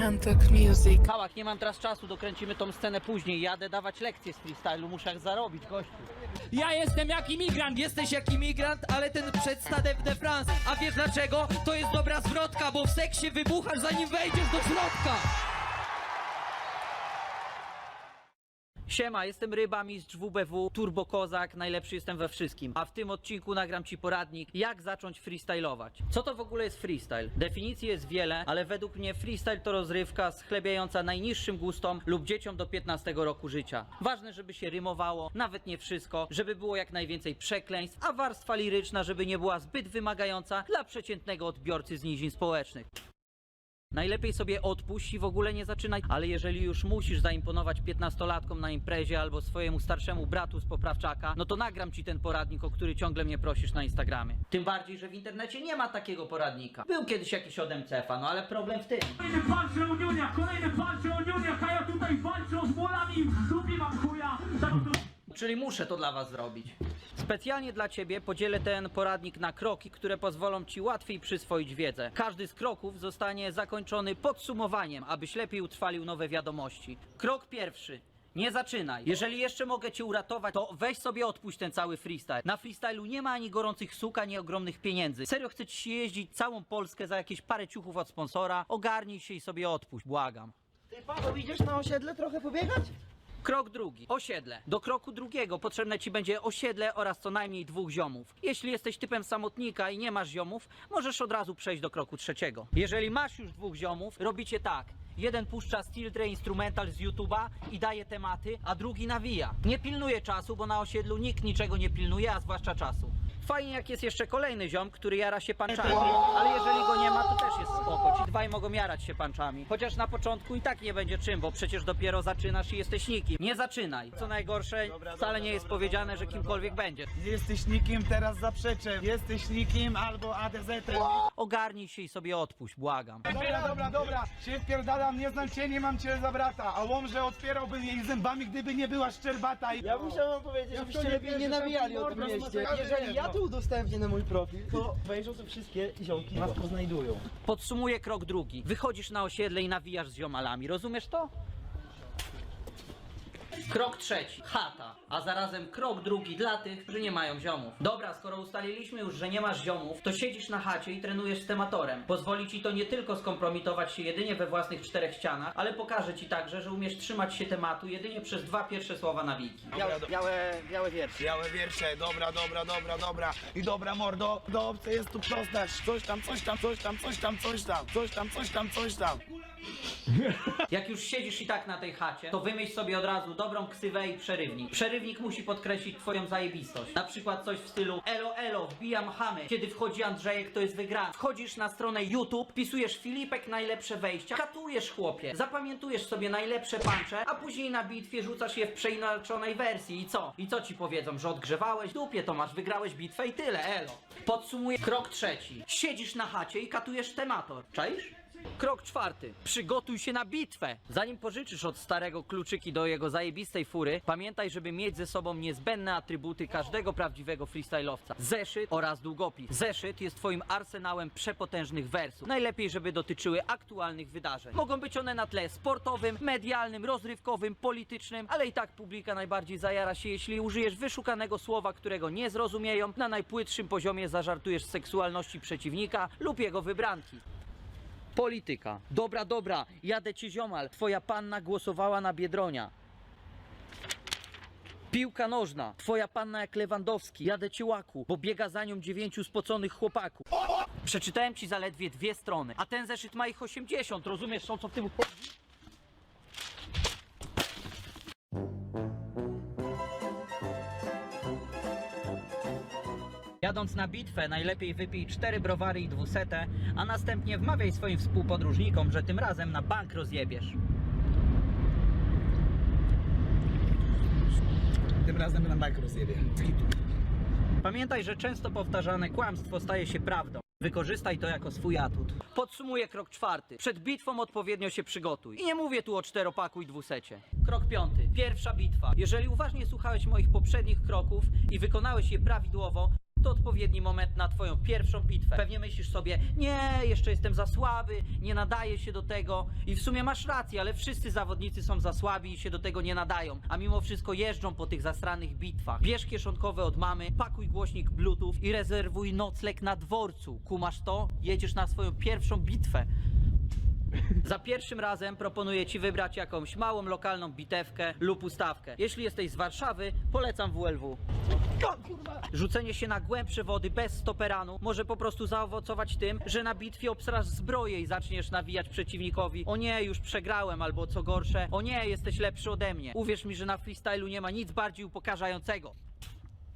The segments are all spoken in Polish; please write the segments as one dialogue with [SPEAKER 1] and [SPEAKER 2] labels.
[SPEAKER 1] Kantok Music.
[SPEAKER 2] Kałak, nie mam teraz czasu, dokręcimy tą scenę później. Jadę dawać lekcje z freestylu, muszę jak zarobić, gościu.
[SPEAKER 3] Ja jestem jak imigrant, jesteś jak imigrant, ale ten przed Stade de France. A wiesz dlaczego? To jest dobra zwrotka, bo w seksie wybuchasz zanim wejdziesz do środka.
[SPEAKER 2] Siema, jestem Ryba, mistrz WBW, Turbo Kozak, najlepszy jestem we wszystkim. A w tym odcinku nagram Ci poradnik, jak zacząć freestylować. Co to w ogóle jest freestyle? Definicji jest wiele, ale według mnie freestyle to rozrywka schlebiająca najniższym gustom lub dzieciom do 15 roku życia. Ważne, żeby się rymowało, nawet nie wszystko, żeby było jak najwięcej przekleństw, a warstwa liryczna, żeby nie była zbyt wymagająca dla przeciętnego odbiorcy z nizin społecznych. Najlepiej sobie odpuść i w ogóle nie zaczynaj, ale jeżeli już musisz zaimponować 15-latkom na imprezie albo swojemu starszemu bratu z poprawczaka, no to nagram ci ten poradnik, o który ciągle mnie prosisz na Instagramie. Tym bardziej, że w internecie nie ma takiego poradnika. Był kiedyś jakiś od MCF-a, no ale problem w tym.
[SPEAKER 4] Kolejny punch reuniunia, kolejny punch reuniunia, Kaja tutaj walczą z bolami, w dupie mam chuja.
[SPEAKER 2] Czyli muszę to dla Was zrobić. Specjalnie dla Ciebie podzielę ten poradnik na kroki, które pozwolą Ci łatwiej przyswoić wiedzę. Każdy z kroków zostanie zakończony podsumowaniem, abyś lepiej utrwalił nowe wiadomości. Krok pierwszy. Nie zaczynaj. Jeżeli jeszcze mogę Cię uratować, to weź sobie odpuść ten cały freestyle. Na freestylu nie ma ani gorących suk, ani ogromnych pieniędzy. Serio chcę Ci jeździć całą Polskę za jakieś parę ciuchów od sponsora? Ogarnij się i sobie odpuść, błagam.
[SPEAKER 5] Ty Paweł, idziesz na osiedle trochę pobiegać?
[SPEAKER 2] Krok drugi. Osiedle. Do kroku drugiego potrzebne ci będzie osiedle oraz co najmniej dwóch ziomów. Jeśli jesteś typem samotnika i nie masz ziomów, możesz od razu przejść do kroku trzeciego. Jeżeli masz już dwóch ziomów, robicie tak. Jeden puszcza Steel Dre Instrumental z YouTube'a i daje tematy, a drugi nawija. Nie pilnuje czasu, bo na osiedlu nikt niczego nie pilnuje, a zwłaszcza czasu. Fajnie jak jest jeszcze kolejny ziom, który jara się panczami, ale jeżeli go nie ma, to też jest spoko. Ci dwaj mogą jarać się panczami. Chociaż na początku i tak nie będzie czym, bo przecież dopiero zaczynasz i jesteś nikim. Nie zaczynaj. Co najgorsze, wcale nie jest powiedziane, że kimkolwiek będziesz.
[SPEAKER 6] Jesteś nikim, teraz zaprzeczę. Jesteś nikim albo ADZ.
[SPEAKER 2] Ogarnij się i sobie odpuść, błagam.
[SPEAKER 6] Dobra, dobra, dobra. Się wpierdalam, nie znam cię, nie mam cię za brata. A łomże otwierałby jej zębami, gdyby nie była szczerbata. I...
[SPEAKER 5] Ja muszę wam powiedzieć, żebyście
[SPEAKER 6] to nie
[SPEAKER 5] lepiej nie nawijali o tym mieście. Jeżeli ja
[SPEAKER 6] no.
[SPEAKER 5] Tu udostępnię na mój profil, to wejrzą tu wszystkie i was poznajdują.
[SPEAKER 2] Podsumuję krok drugi. Wychodzisz na osiedle i nawijasz z ziomalami. Rozumiesz to? Krok trzeci. Chata. A zarazem krok drugi dla tych, którzy nie mają ziomów. Dobra, skoro ustaliliśmy już, że nie masz ziomów, to siedzisz na chacie i trenujesz z tematorem. Pozwoli ci to nie tylko skompromitować się jedynie we własnych czterech ścianach, ale pokaże ci także, że umiesz trzymać się tematu jedynie przez dwa pierwsze słowa nawiki.
[SPEAKER 5] Białe, białe, białe wiersze.
[SPEAKER 6] Białe wiersze, dobra, dobra, dobra, dobra. I dobra, mordo, dobrze jest tu prostać. Coś tam, coś tam, coś tam, coś tam, coś tam, coś tam, coś tam, coś tam.
[SPEAKER 2] Jak już siedzisz i tak na tej chacie, to wymyśl sobie od razu dobrą ksywę i przerywnik. Przerywnik musi podkreślić twoją zajebistość. Na przykład coś w stylu Elo elo, wbijam chamy. Kiedy wchodzi Andrzejek, to jest wygrany. Wchodzisz na stronę YouTube, wpisujesz Filipek najlepsze wejścia, katujesz chłopie, zapamiętujesz sobie najlepsze puncze, a później na bitwie rzucasz je w przeinaczonej wersji. I co? I co ci powiedzą, że odgrzewałeś? Dupie to masz, wygrałeś bitwę i tyle, elo. Podsumuję krok trzeci. Siedzisz na chacie i katujesz temator. Czaisz? Krok czwarty. Przygotuj się na bitwę. Zanim pożyczysz od starego kluczyki do jego zajebistej fury, pamiętaj, żeby mieć ze sobą niezbędne atrybuty każdego prawdziwego freestylowca. Zeszyt oraz długopis. Zeszyt jest twoim arsenałem przepotężnych wersów. Najlepiej, żeby dotyczyły aktualnych wydarzeń. Mogą być one na tle sportowym, medialnym, rozrywkowym, politycznym, ale i tak publika najbardziej zajara się, jeśli użyjesz wyszukanego słowa, którego nie zrozumieją, na najpłytszym poziomie zażartujesz seksualności przeciwnika lub jego wybranki. Polityka. Dobra, dobra, jadę ci ziomal. Twoja panna głosowała na Biedronia. Piłka nożna. Twoja panna jak Lewandowski. Jadę ci łaku, bo biega za nią dziewięciu spoconych chłopaków. Przeczytałem ci zaledwie dwie strony, a ten zeszyt ma ich 80. Rozumiesz, o co w tym chodzi? Jadąc na bitwę, najlepiej wypij cztery browary i dwusetę, a następnie wmawiaj swoim współpodróżnikom, że tym razem na bank rozjebiesz.
[SPEAKER 6] Tym razem na bank rozjebie.
[SPEAKER 2] Pamiętaj, że często powtarzane kłamstwo staje się prawdą. Wykorzystaj to jako swój atut. Podsumuję krok czwarty. Przed bitwą odpowiednio się przygotuj. I nie mówię tu o czteropaku i dwusecie. Krok piąty. Pierwsza bitwa. Jeżeli uważnie słuchałeś moich poprzednich kroków i wykonałeś je prawidłowo, to odpowiedni moment na twoją pierwszą bitwę. Pewnie myślisz sobie, nie, jeszcze jestem za słaby, nie nadaję się do tego. I w sumie masz rację, ale wszyscy zawodnicy są za słabi i się do tego nie nadają. A mimo wszystko jeżdżą po tych zasranych bitwach. Bierz kieszonkowe od mamy, pakuj głośnik bluetooth i rezerwuj nocleg na dworcu. Kumasz to? Jedziesz na swoją pierwszą bitwę. Za pierwszym razem proponuję Ci wybrać jakąś małą lokalną bitewkę lub ustawkę. Jeśli jesteś z Warszawy, polecam WLW. Rzucenie się na głębsze wody bez stoperanu może po prostu zaowocować tym, że na bitwie obsrasz zbroję i zaczniesz nawijać przeciwnikowi o nie, już przegrałem, albo co gorsze, o nie, jesteś lepszy ode mnie. Uwierz mi, że na freestylu nie ma nic bardziej upokarzającego.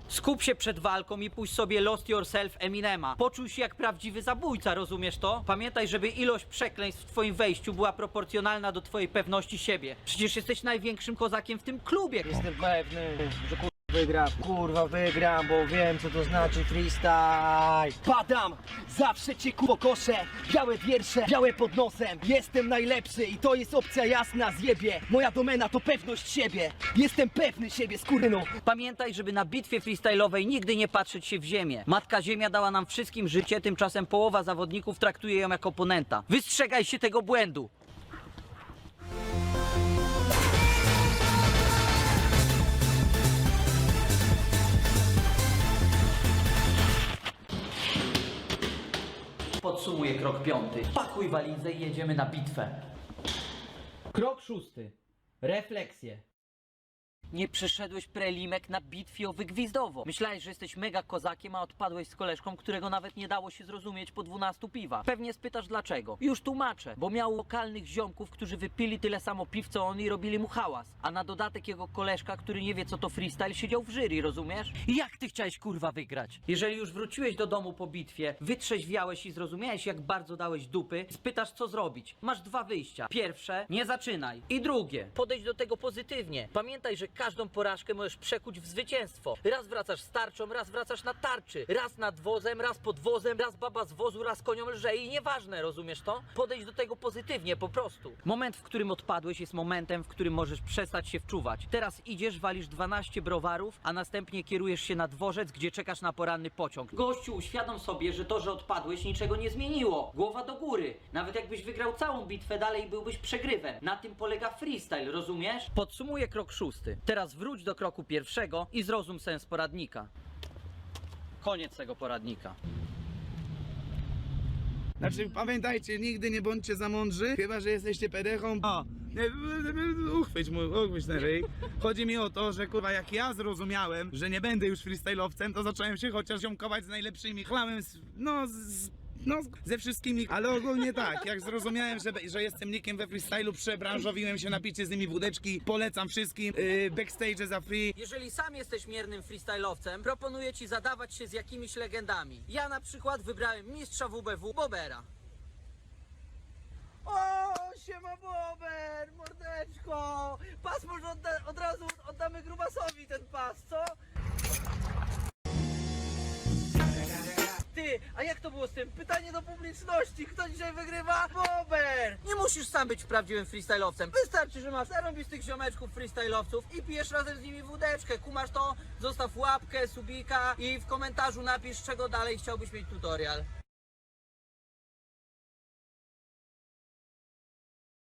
[SPEAKER 2] Skup się przed walką i puść sobie Lost Yourself Eminema. Poczuj się jak prawdziwy zabójca, rozumiesz to? Pamiętaj, żeby ilość przekleństw w twoim wejściu była proporcjonalna do twojej pewności siebie. Przecież jesteś największym kozakiem w tym klubie.
[SPEAKER 5] Jestem pewny, że kurwa wygram. Kurwa wygram, bo wiem co to znaczy freestyle. Padam, zawsze cię ku pokoszę. Białe wiersze, białe pod nosem. Jestem najlepszy i to jest opcja jasna, zjebie. Moja domena to pewność siebie. Jestem pewny siebie, skurwynu.
[SPEAKER 2] Pamiętaj, żeby na bitwie freestyle'owej nigdy nie patrzeć się w ziemię. Matka Ziemia dała nam wszystkim życie, tymczasem połowa zawodników traktuje ją jako oponenta. Wystrzegaj się tego błędu! Podsumuję krok piąty. Pakuj walizę i jedziemy na bitwę. Krok szósty. Refleksje. Nie przeszedłeś prelimek na bitwie o Wygwizdowo. Myślałeś, że jesteś mega kozakiem, a odpadłeś z koleżką, którego nawet nie dało się zrozumieć po 12 piwach. Pewnie spytasz dlaczego. Już tłumaczę, bo miał lokalnych ziomków, którzy wypili tyle samo piw co on i robili mu hałas. A na dodatek jego koleżka, który nie wie co to freestyle, siedział w jury, rozumiesz? Jak ty chciałeś kurwa wygrać? Jeżeli już wróciłeś do domu po bitwie, wytrzeźwiałeś i zrozumiałeś jak bardzo dałeś dupy, spytasz co zrobić. Masz dwa wyjścia. Pierwsze, nie zaczynaj. I drugie, podejdź do tego pozytywnie. Pamiętaj, że każdą porażkę możesz przekuć w zwycięstwo. Raz wracasz z tarczą, raz wracasz na tarczy. Raz nad wozem, raz pod wozem, raz baba z wozu, raz koniom lże i nieważne, rozumiesz to? Podejdź do tego pozytywnie, po prostu. Moment, w którym odpadłeś jest momentem, w którym możesz przestać się wczuwać. Teraz idziesz, walisz 12 browarów, a następnie kierujesz się na dworzec, gdzie czekasz na poranny pociąg. Gościu, uświadom sobie, że to, że odpadłeś niczego nie zmieniło. Głowa do góry. Nawet jakbyś wygrał całą bitwę, dalej byłbyś przegrywem. Na tym polega freestyle, rozumiesz? Podsumuję krok szósty. Teraz wróć do kroku pierwszego i zrozum sens poradnika. Koniec tego poradnika.
[SPEAKER 6] Znaczy pamiętajcie, nigdy nie bądźcie za mądrzy, chyba że jesteście pedechą. O, nie, uchwyć mój, uchwyć ten ryj. Chodzi mi o to, że kurwa jak ja zrozumiałem, że nie będę już freestyle'owcem, to zacząłem się chociaż ziomkować z najlepszymi. Chlałem, z, no z, no, ze wszystkimi, ale ogólnie tak, jak zrozumiałem, że, że jestem nikiem we freestylu, przebranżowiłem się na picie z nimi wódeczki, polecam wszystkim, yy, backstage za free,
[SPEAKER 2] Jeżeli sam jesteś miernym freestyle'owcem, proponuję ci zadawać się z jakimiś legendami. Ja na przykład wybrałem mistrza WBW Bobera.
[SPEAKER 5] O, siema Bober, mordeczko. Pas może odda- od razu oddamy grubasowi ten pas, co? A jak to było z tym? Pytanie do publiczności, kto dzisiaj wygrywa? Bober!
[SPEAKER 2] Nie musisz sam być prawdziwym freestyle'owcem. Wystarczy, że masz zarąbistych ziomeczków freestyle'owców i pijesz razem z nimi wódeczkę. Kumasz to? Zostaw łapkę, subika i w komentarzu napisz, czego dalej chciałbyś mieć tutorial.